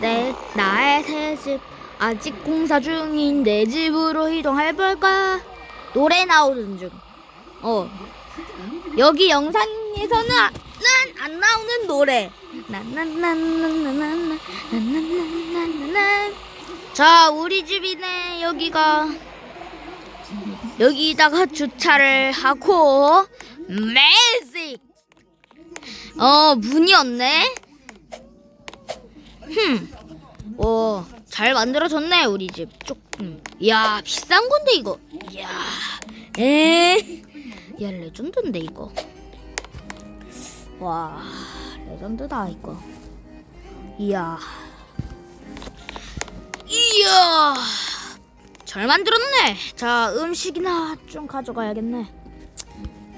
내 나의 새 집 아직 공사 중인 내 집으로 이동해 볼까? 노래 나오는 중. 어. 여기 영상에서는 아, 안 나오는 노래. 자, 우리 집이네. 여기가 여기다가 주차를 하고 매스 어 문이었네? 흠어잘 만들어졌네 우리 집. 조금 이야 비싼 건데 이거. 이야 에 야 레전드인데 이거. 와 레전드다 이거. 이야. 이야. 잘 만들었네. 자, 음식이나 좀 가져가야겠네.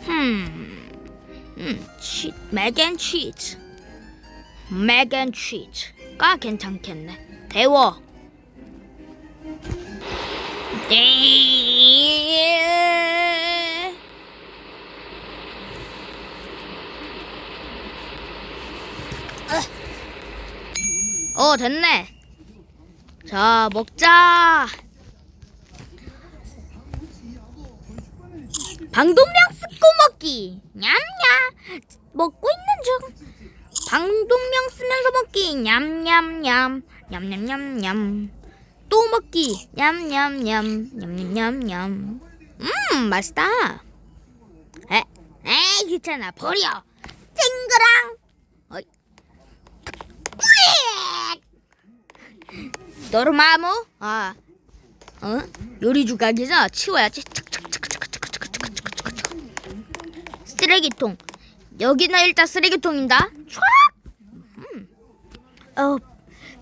흠, 음, 치, 맥앤 치즈, 맥앤 치즈가 괜찮겠네. 데워. 네. 어, 됐네. 자, 먹자. 방독면 쓰고 먹기. 냠냠. 먹고 있는 중. 방독면 쓰면서 먹기. 냠냠냠. 냠냠냠냠. 또 먹기. 냠냠냠. 냠냠냠냠. 음 맛있다. 에 에이 귀찮아. 버려. 쨍그랑. 어이. 꾸익 노르마무 아. 어? 요리 주각이죠? 치워야지 쓰레기통. 여기는 일단 쓰레기통인다. 촤악! 음. 어,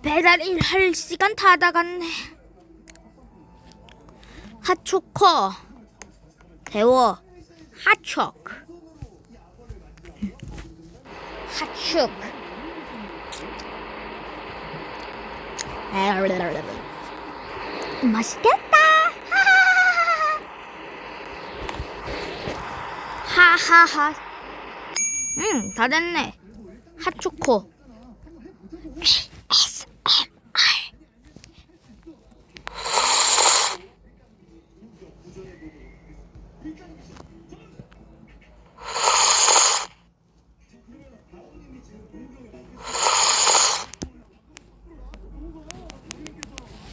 배달 일 할 시간 다 다갔네. 핫초코. 데워. 핫촉. 핫촉. 맛있겠다. 하하하. 응, 다 됐네. 핫초코.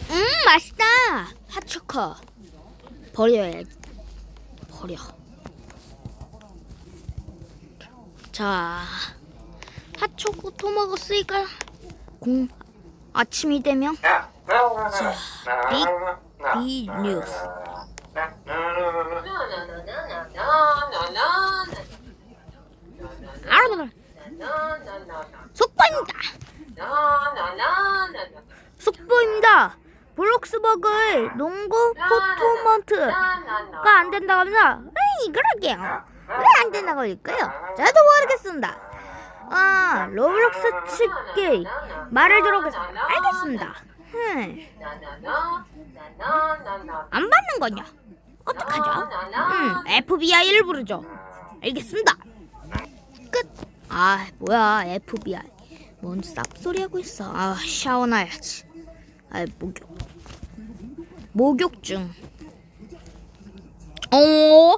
음, 맛있다. 핫초코. 버려야지. 버려. 자, 핫초코 토 먹었으니까 공 아침이 되면 자, 빅, 비 뉴스. 알아봐. 속보입니다. 속보입니다. 블록스버그 농구 포토먼트가 안 된다고 합니다. 에이, 그러게요. 왜안 된다고 할까요? 저도 모르겠습니다. 아, 로블록스 측에 말을 들어보겠습니다. 알겠습니다. 흠, 안 받는 거냐? 어떡하죠? 음, FBI를 부르죠. 알겠습니다. 끝. 아, 뭐야, FBI. 뭔 쌉소리 하고 있어. 아, 샤워나야지. 아, 목욕. 목욕 중. 어,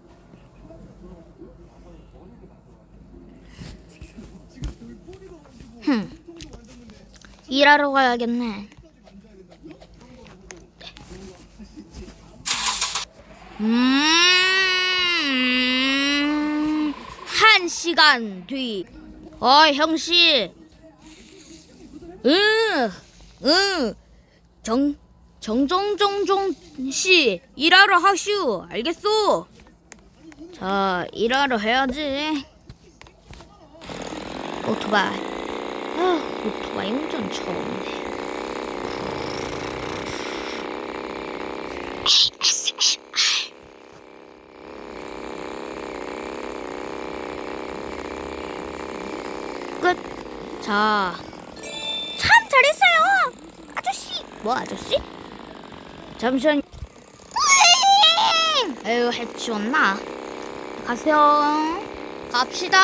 일하러 가야겠네. 음, 한 시간 뒤. 어, 형씨. 응, 응. 정, 정정정정 씨, 일하러 하슈. 알겠소? 자, 일하러 해야지. 오토바이. 아, 오토바이 운전 처음이네. 끝. 자. 참 잘했어요. 아저씨. 뭐 아저씨? 잠시만. 에휴 해치웠나? 가세요. 갑시다.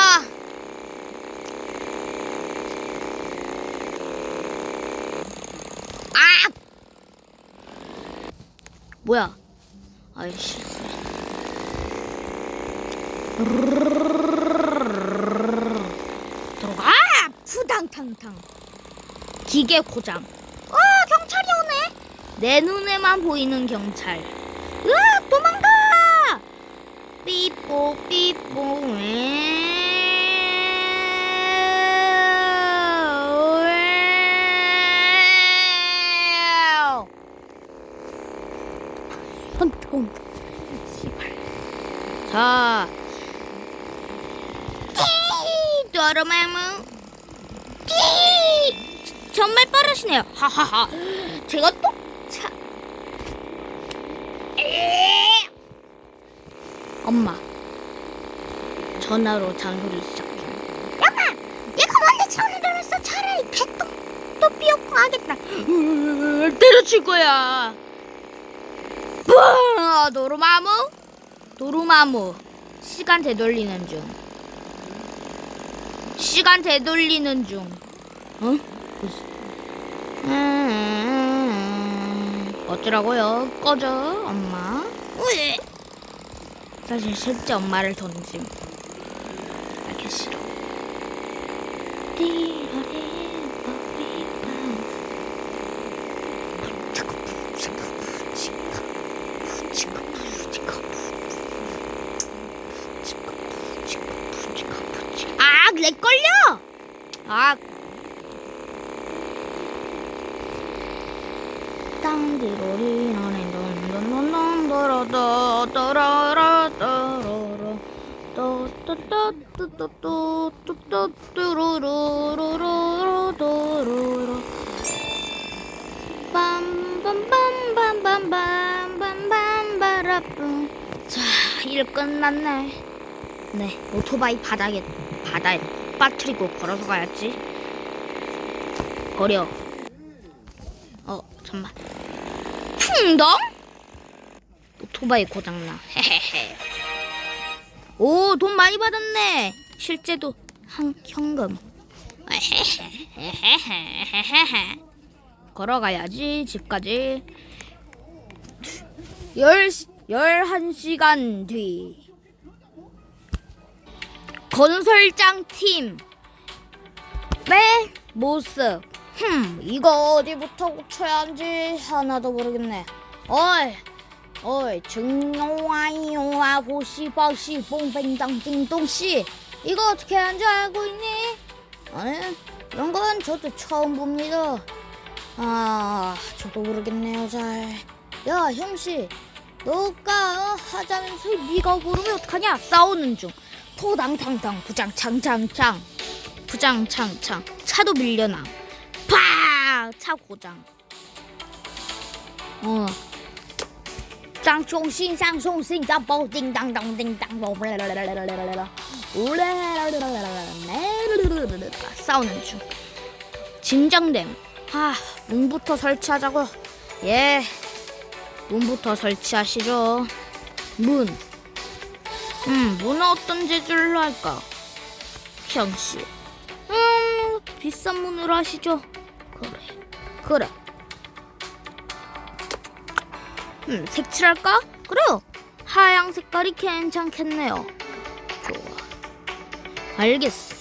아! 뭐야? 아이씨. 들어가! 푸당탕탕. 기계 고장. 아, 경찰이 오네. 내 눈에만 보이는 경찰. 으악, 도망가! 삐뽀 삐뽀 한통 씨발 자 띠! 정말 빠르시네요 하하하 제가 또차 엄마 전화로 잔소리 시작해 엄마 얘가 뭔데 전화 들었어 차라리 배똥 또 삐었고 하겠다 때려칠 거야 뿡! 도루마무 도루마무 시간 되돌리는 중 시간 되돌리는 중 어? 음, 어쩌라고요 꺼져 엄마 왜? 사실 실제 엄마를 던짐. 알기 싫어. 아, 내 걸려. 아. 땅디로리 나네 넌넌넌넌 더러더 더러러 더러러 또또또또또또또또루루루루루 도루루 빰빰빰빰빰빰빰빰빰빰 자, 일 끝났네. 네, 오토바이 바닥에 바다에 빠뜨리고 걸어서 가야지. 버려. 어, 잠만. 풍덩? 오토바이 고장나. 헤헤헤. 오, 돈 많이 받았네. 실제도 한 현금. 걸어가야지 집까지. 열 열한 시간 뒤. 건설장 팀. 네 모습. 흠, 이거 어디부터 고쳐야 하는지 하나도 모르겠네. 어이, 어이, 증용와이용와 보시박시 뽕뱅당 띵동씨. 이거 어떻게 하는지 알고 있니? 아니, 이런 건 저도 처음 봅니다. 아, 저도 모르겠네요, 잘. 야, 형씨. 너가 어, 하자면서 네가 모르면 어떡하냐? 싸우는 중. 토당탕탕 부장창창창. 부장창창. 차도 밀려나. 팍! 차 고장. 어. 싸우는 중. 진정됨. 아, 문부터 설치하자고. 예. 문부터 설치하시죠. 문. 음, 문은 어떤 재질로 할까? 형씨. 음, 비싼 문으로 하시죠. 그래. 그래. 음, 색칠할까? 그래요. 하양 색깔이 괜찮겠네요. 좋아. 알겠어.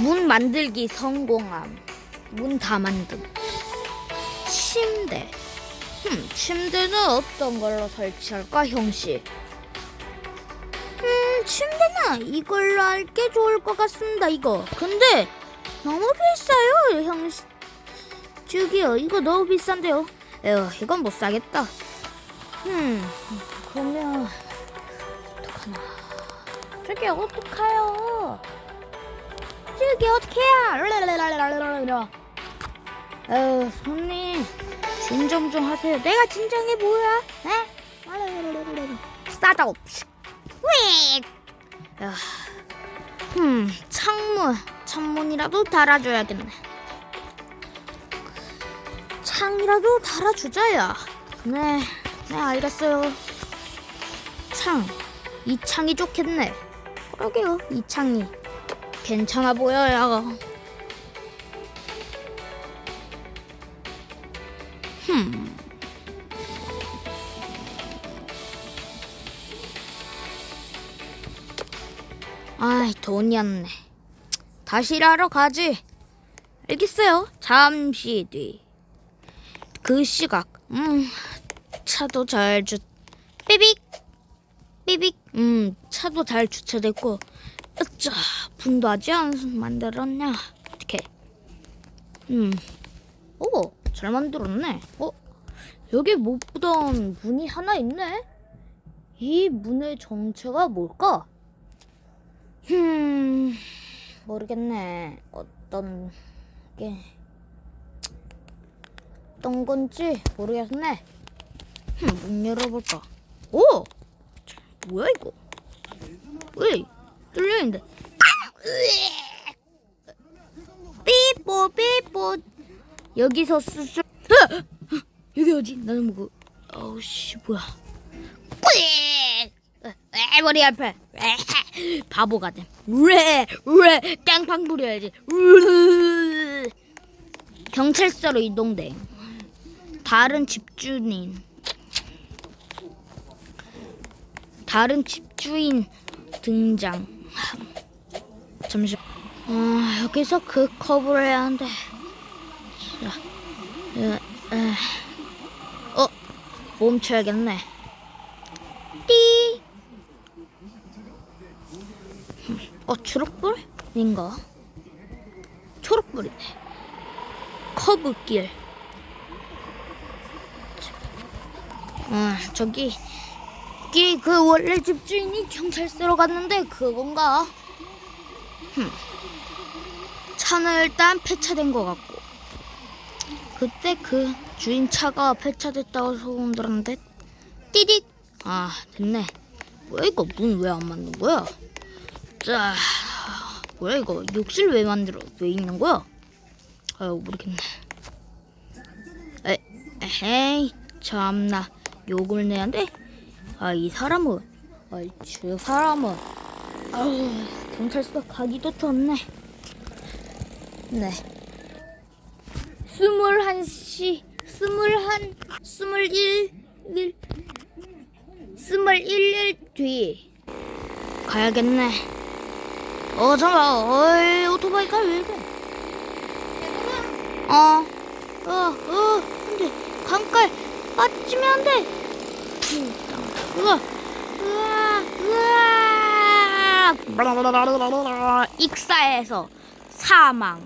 문 만들기 성공함. 문 다 만듦. 침대. 음, 침대는 어떤 걸로 설치할까, 형씨? 음, 침대는 이걸로 할 게 좋을 것 같습니다, 이거. 근데 너무 비싸요, 형씨. 저기요, 이거 너무 비싼데요. 에휴, 이건 못 사겠다. 음, 그러면 어떡하나? 저기 어떡해요? 저기 어떡해요? 에휴, 손님 진정 좀 하세요. 내가 진정해 뭐야? 에? 싸다고. 왜? 음, 창문, 창문이라도 달아줘야겠네. 창이라도 달아주자야. 네, 네 알겠어요. 창, 이 창이 좋겠네. 그러게요, 이 창이 괜찮아 보여요. 흠. 아이 돈이 없네. 다시 일하러 가지. 알겠어요. 잠시 뒤. 그 시각. 음, 차도 잘 주. 삐빅. 삐빅. 음, 차도 잘 주차됐고. 으짜, 분도 아직 안 만들었냐? 어떻게? 음, 오, 잘 만들었네. 어, 여기 못 보던 문이 하나 있네. 이 문의 정체가 뭘까? 흠, 모르겠네. 어떤 게 어떤 건지 모르겠네. 흠, 문 열어볼까? 오, 뭐야 이거? 왜 뚫려 있는데? 삐뽀 삐뽀 여기서 수술. 으! 여기 어디? 나는 뭐? 어우 씨 뭐야? 에 머리 아파. 에, 바보 같은. 왜? 왜? 깡팡 부려야지. 으. 경찰서로 이동돼. 다른 집주인. 다른 집주인 등장. 잠시. 아 여기서 그 컵을 해야 한대. 자, 에, 에. 어 멈춰야겠네. 띠. 어 초록불인가? 초록불이네. 커브길. 아 저기 이그 원래 집주인이 경찰서로 갔는데 그건가? 흠. 차는 일단 폐차된 것 같고 그때 그 주인 차가 폐차됐다고 소문 들었는데 띠딕 아 됐네 뭐야 이거 문 왜 안 만든 거야? 자 뭐야 이거 욕실 왜 만들어 왜 있는 거야? 아유 모르겠네 에 에헤이 참나 욕을 내야 돼? 아 이 사람은? 아이 저 사람은? 아우 경찰서 가기도 졌네 네. 스물한 시 스물한 스물일 일 스물일 일 뒤. 가야겠네. 어 잠깐 어이 오토바이가 왜 이래? 어어어 안돼 강가에 빠지면 안돼 으아 으아 으아 익사해서 사망